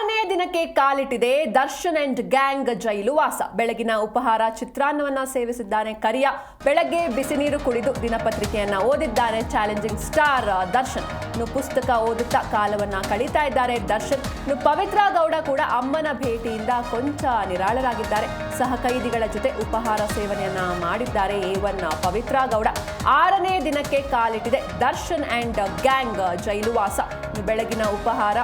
ಆರನೇ ದಿನಕ್ಕೆ ಕಾಲಿಟ್ಟಿದೆ ದರ್ಶನ್ ಅಂಡ್ ಗ್ಯಾಂಗ್ ಜೈಲು ವಾಸ. ಬೆಳಗಿನ ಉಪಹಾರ ಚಿತ್ರಾನ್ನವನ್ನ ಸೇವಿಸಿದ್ದಾನೆ ಕರಿಯ. ಬೆಳಗ್ಗೆ ಬಿಸಿ ನೀರು ಕುಡಿದು ದಿನಪತ್ರಿಕೆಯನ್ನ ಓದಿದ್ದಾನೆ ಚಾಲೆಂಜಿಂಗ್ ಸ್ಟಾರ್ ದರ್ಶನ್. ಇನ್ನು ಪುಸ್ತಕ ಓದುತ್ತಾ ಕಾಲವನ್ನ ಕಳೀತಾ ಇದ್ದಾರೆ ದರ್ಶನ್. ಇನ್ನು ಪವಿತ್ರ ಗೌಡ ಕೂಡ ಅಮ್ಮನ ಭೇಟಿಯಿಂದ ಕೊಂಚ ನಿರಾಳರಾಗಿದ್ದಾರೆ. ಸಹ ಕೈದಿಗಳ ಜೊತೆ ಉಪಹಾರ ಸೇವನೆಯನ್ನ ಮಾಡಿದ್ದಾರೆ ಎ ಒನ್ ಪವಿತ್ರ ಗೌಡ. ಆರನೇ ದಿನಕ್ಕೆ ಕಾಲಿಟ್ಟಿದೆ ದರ್ಶನ್ ಅಂಡ್ ಗ್ಯಾಂಗ್ ಜೈಲು ವಾಸ. ಬೆಳಗಿನ ಉಪಹಾರ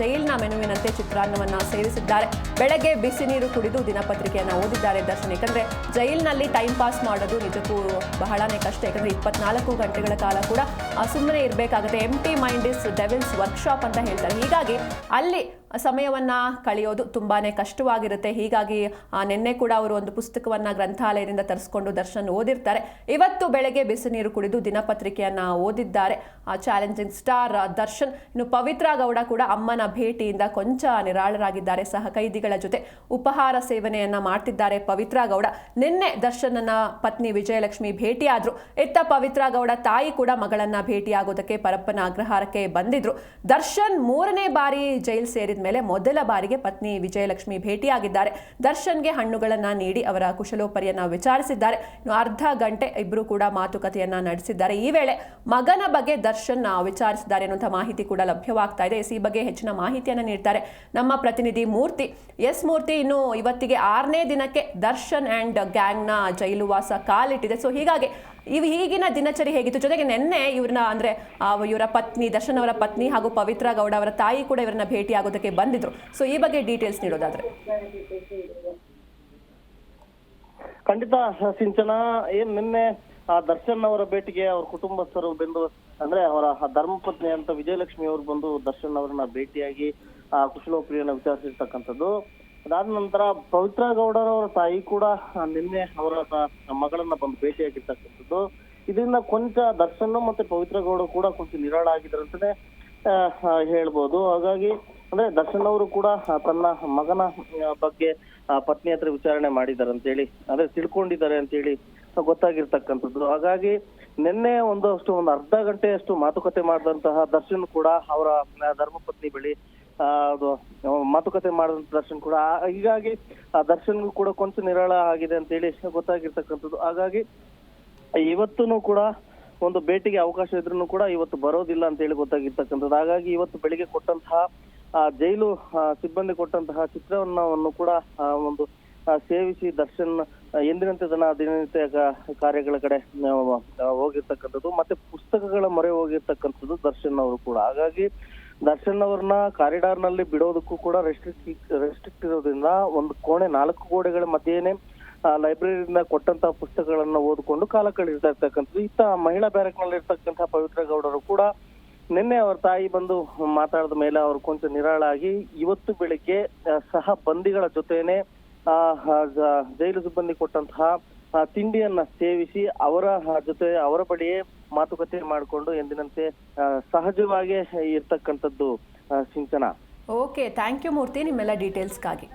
ಜೈಲಿನ ಮೆನುವಿನಂತೆ ಚಿತ್ರಾನ್ನವನ್ನು ಸೇವಿಸಿದ್ದಾರೆ. ಬೆಳಗ್ಗೆ ಬಿಸಿ ನೀರು ಕುಡಿದು ದಿನಪತ್ರಿಕೆಯನ್ನು ಓದಿದ್ದಾರೆ ದರ್ಶನ್. ಯಾಕಂದ್ರೆ ಜೈಲಿನಲ್ಲಿ ಟೈಮ್ ಪಾಸ್ ಮಾಡೋದು ನಿಜಕ್ಕೂ ಬಹಳನೇ ಕಷ್ಟ. ಯಾಕಂದ್ರೆ ಇಪ್ಪತ್ನಾಲ್ಕು ಗಂಟೆಗಳ ಕಾಲ ಕೂಡ ಸುಮ್ಮನೆ ಇರಬೇಕಾಗುತ್ತೆ. Empty mind is devil's workshop ಅಂತ ಹೇಳ್ತಾರೆ. ಹೀಗಾಗಿ ಅಲ್ಲಿ ಸಮಯವನ್ನು ಕಳೆಯೋದು ತುಂಬಾ ಕಷ್ಟವಾಗಿರುತ್ತೆ. ಹೀಗಾಗಿ ನಿನ್ನೆ ಕೂಡ ಅವರು ಒಂದು ಪುಸ್ತಕವನ್ನು ಗ್ರಂಥಾಲಯದಿಂದ ತರಿಸ್ಕೊಂಡು ದರ್ಶನ್ ಓದಿರ್ತಾರೆ. ಇವತ್ತು ಬೆಳಗ್ಗೆ ಬಿಸಿ ನೀರು ಕುಡಿದು ದಿನಪತ್ರಿಕೆಯನ್ನು ಓದಿದ್ದಾರೆ. Challenging star Darshan. ಇನ್ನು ಪವಿತ್ರ ಗೌಡ ಕೂಡ ಅಮ್ಮನ ಭೇಟಿಯಿಂದ ಕೊಂಚ ನಿರಾಳರಾಗಿದ್ದಾರೆ. ಸಹ ಕೈದಿಗಳ ಜೊತೆ ಉಪಹಾರ ಸೇವನೆಯನ್ನ ಮಾಡ್ತಿದ್ದಾರೆ ಪವಿತ್ರ ಗೌಡ. ನಿನ್ನೆ ದರ್ಶನನ ಪತ್ನಿ ವಿಜಯಲಕ್ಷ್ಮಿ ಭೇಟಿಯಾದ್ರು. ಇತ್ತ ಪವಿತ್ರ ಗೌಡ ತಾಯಿ ಕೂಡ ಮಗಳನ್ನ ಭೇಟಿಯಾಗೋದಕ್ಕೆ ಪರಪ್ಪನ ಅಗ್ರಹಾರಕ್ಕೆ ಬಂದಿದ್ರು. ದರ್ಶನ್ ಮೂರನೇ ಬಾರಿ ಜೈಲ್ ಸೇರಿದ ಮೇಲೆ ಮೊದಲ ಬಾರಿಗೆ ಪತ್ನಿ ವಿಜಯಲಕ್ಷ್ಮಿ ಭೇಟಿಯಾಗಿದ್ದಾರೆ. ದರ್ಶನ್ಗೆ ಹಣ್ಣುಗಳನ್ನ ನೀಡಿ ಅವರ ಕುಶಲೋಪರಿಯನ್ನ ವಿಚಾರಿಸಿದ್ದಾರೆ. ಅರ್ಧ ಗಂಟೆ ಇಬ್ಬರು ಕೂಡ ಮಾತುಕತೆಯನ್ನ ನಡೆಸಿದ್ದಾರೆ. ಈ ವೇಳೆ ಮಗನ ಬಗ್ಗೆ ದರ್ಶನ್ ವಿಚಾರಿಸಿದ್ದಾರೆ ಅನ್ನುವಂಥ ಮಾಹಿತಿ ಕೂಡ ಲಭ್ಯವಾಗ್ತಾ ಇದೆ. ಎಸ್ ಈ ಬಗ್ಗೆ ಹೆಚ್ಚಿನ ಮಾಹಿತಿಯನ್ನು ನೀಡ್ತಾರೆ ನಮ್ಮ ಪ್ರತಿನಿಧಿ ಮೂರ್ತಿ. ಎಸ್ ಮೂರ್ತಿ, ಇನ್ನು ಇವತ್ತಿಗೆ ಆರನೇ ದಿನಕ್ಕೆ ದರ್ಶನ್ ಅಂಡ್ ಗ್ಯಾಂಗ್ನ ಜೈಲು ವಾಸ ಕಾಲಿಟ್ಟಿದೆ. ಸೊ ಹೀಗಾಗಿ ಇವು ಈಗಿನ ದಿನಚರಿ ಹೇಗಿತ್ತು? ಜೊತೆಗೆ ನಿನ್ನೆ ಇವ್ರನ್ನ ಅಂದ್ರೆ ಇವರ ಪತ್ನಿ, ದರ್ಶನ್ ಅವರ ಪತ್ನಿ ಹಾಗೂ ಪವಿತ್ರ ಗೌಡ ಅವರ ತಾಯಿ ಕೂಡ ಇವರನ್ನ ಭೇಟಿ ಆಗೋದಕ್ಕೆ ಬಂದಿದ್ರು. ಸೊ ಈ ಬಗ್ಗೆ ಡೀಟೇಲ್ಸ್ ನೀಡೋದಾದ್ರೆ. ಖಂಡಿತ, ಸಿಂಚನ, ಏನ್ ನಿನ್ನೆ ಆ ದರ್ಶನ್ ಅವರ ಭೇಟಿಗೆ ಅವ್ರ ಕುಟುಂಬಸ್ಥರು ಬಂದು, ಅಂದ್ರೆ ಅವರ ಧರ್ಮಪತ್ನಿ ಅಂತ ವಿಜಯಲಕ್ಷ್ಮಿ ಅವರು ಬಂದು ದರ್ಶನ್ ಅವರನ್ನ ಭೇಟಿಯಾಗಿ ಆ ಕುಶಲೋಪ್ರಿಯನ್ನ ವಿಚಾರಿಸಿರ್ತಕ್ಕಂಥದ್ದು. ಅದಾದ ನಂತರ ಪವಿತ್ರ ಗೌಡರವರ ತಾಯಿ ಕೂಡ ನಿನ್ನೆ ಅವರ ಮಗಳನ್ನ ಬಂದು ಭೇಟಿಯಾಗಿರ್ತಕ್ಕಂಥದ್ದು. ಇದರಿಂದ ಕೊಂಚ ದರ್ಶನ್ ಮತ್ತೆ ಪವಿತ್ರ ಗೌಡ ಕೂಡ ಕೊಂಚ ನಿರಾಳ ಆಗಿದ್ದಾರೆ ಅಂತಾನೆ ಹೇಳ್ಬೋದು. ಹಾಗಾಗಿ, ಅಂದ್ರೆ ದರ್ಶನ್ ಅವರು ಕೂಡ ತನ್ನ ಮಗನ ಬಗ್ಗೆ ಪತ್ನಿ ಹತ್ರ ವಿಚಾರಣೆ ಮಾಡಿದ್ದಾರೆ ಅಂತೇಳಿ, ಅಂದ್ರೆ ತಿಳ್ಕೊಂಡಿದ್ದಾರೆ ಅಂತೇಳಿ ಗೊತ್ತಾಗಿರ್ತಕ್ಕಂಥದ್ದು. ಹಾಗಾಗಿ ನಿನ್ನೆ ಒಂದಷ್ಟು ಒಂದು ಅರ್ಧ ಗಂಟೆಯಷ್ಟು ಮಾತುಕತೆ ಮಾಡಿದಂತಹ ದರ್ಶನ್ ಕೂಡ ಅವರ ಧರ್ಮಪತ್ನಿ ಬಳಿ ಅದು ಮಾತುಕತೆ ಮಾಡಿದಂತ ದರ್ಶನ್ ಕೂಡ ಹೀಗಾಗಿ ಆ ದರ್ಶನ್ಗೂ ಕೂಡ ಕೊಂಚ ನಿರಾಳ ಆಗಿದೆ ಅಂತ ಹೇಳಿ ಗೊತ್ತಾಗಿರ್ತಕ್ಕಂಥದ್ದು. ಹಾಗಾಗಿ ಇವತ್ತೂ ಕೂಡ ಒಂದು ಭೇಟಿಗೆ ಅವಕಾಶ ಇದ್ರೂ ಕೂಡ ಇವತ್ತು ಬರೋದಿಲ್ಲ ಅಂತ ಹೇಳಿ ಗೊತ್ತಾಗಿರ್ತಕ್ಕಂಥದ್ದು. ಹಾಗಾಗಿ ಇವತ್ತು ಬೆಳಿಗ್ಗೆ ಕೊಟ್ಟಂತಹ ಆ, ಜೈಲು ಸಿಬ್ಬಂದಿ ಕೊಟ್ಟಂತಹ ಚಿತ್ರವನ್ನು ಕೂಡ ಒಂದು ಸೇವಿಸಿ ದರ್ಶನ್ ಎಂದಿನಂತೆ ತನ್ನ ದಿನನಿತ್ಯ ಕಾರ್ಯಗಳ ಕಡೆ ಹೋಗಿರ್ತಕ್ಕಂಥದ್ದು ಮತ್ತೆ ಪುಸ್ತಕಗಳ ಮೊರೆ ಹೋಗಿರ್ತಕ್ಕಂಥದ್ದು ದರ್ಶನ್ ಅವರು ಕೂಡ. ಹಾಗಾಗಿ ದರ್ಶನ್ ಅವ್ರನ್ನ ಕಾರಿಡಾರ್ನಲ್ಲಿ ಬಿಡೋದಕ್ಕೂ ಕೂಡ ರೆಸ್ಟ್ರಿಕ್ಟ್ ರೆಸ್ಟ್ರಿಕ್ಟ್ ಇರೋದ್ರಿಂದ ಒಂದು ಕೋಣೆ, ನಾಲ್ಕು ಗೋಡೆಗಳ ಮಧ್ಯೆನೆ ಲೈಬ್ರರಿಯಿಂದ ಕೊಟ್ಟಂತ ಪುಸ್ತಕಗಳನ್ನ ಓದಿಕೊಂಡು ಕಾಲ ಕಳೀತಾ ಇರ್ತಕ್ಕಂಥದ್ದು. ಇತ್ತ ಮಹಿಳಾ ಬ್ಯಾರಕ್ನಲ್ಲಿ ಇರ್ತಕ್ಕಂತಹ ಪವಿತ್ರ ಗೌಡರು ಕೂಡ ನಿನ್ನೆ ಅವರ ತಾಯಿ ಬಂದು ಮಾತಾಡಿದ ಮೇಲೆ ಅವರು ಕೊಂಚ ನಿರಾಳಾಗಿ ಇವತ್ತು ಬೆಳಿಗ್ಗೆ ಸಹ ಬಂದಿಗಳ ಜೊತೆನೆ ಜೈಲು ಸಿಬ್ಬಂದಿ ಕೊಟ್ಟಂತಹ ಆ, ತಿಂಡಿಯನ್ನ ಸೇವಿಸಿ ಅವರ ಆ, ಜೊತೆ ಅವರ ಬಳಿಯೇ ಮಾತುಕತೆ ಮಾಡಿಕೊಂಡು ಎಂದಿನಂತೆ ಆ, ಸಹಜವಾಗಿ ಇರ್ತಕ್ಕಂಥದ್ದು ಆ, Sinchana. Okay thank you Murthy ನಿಮ್ಮೆಲ್ಲ ಡೀಟೇಲ್ಸ್ಗಾಗಿ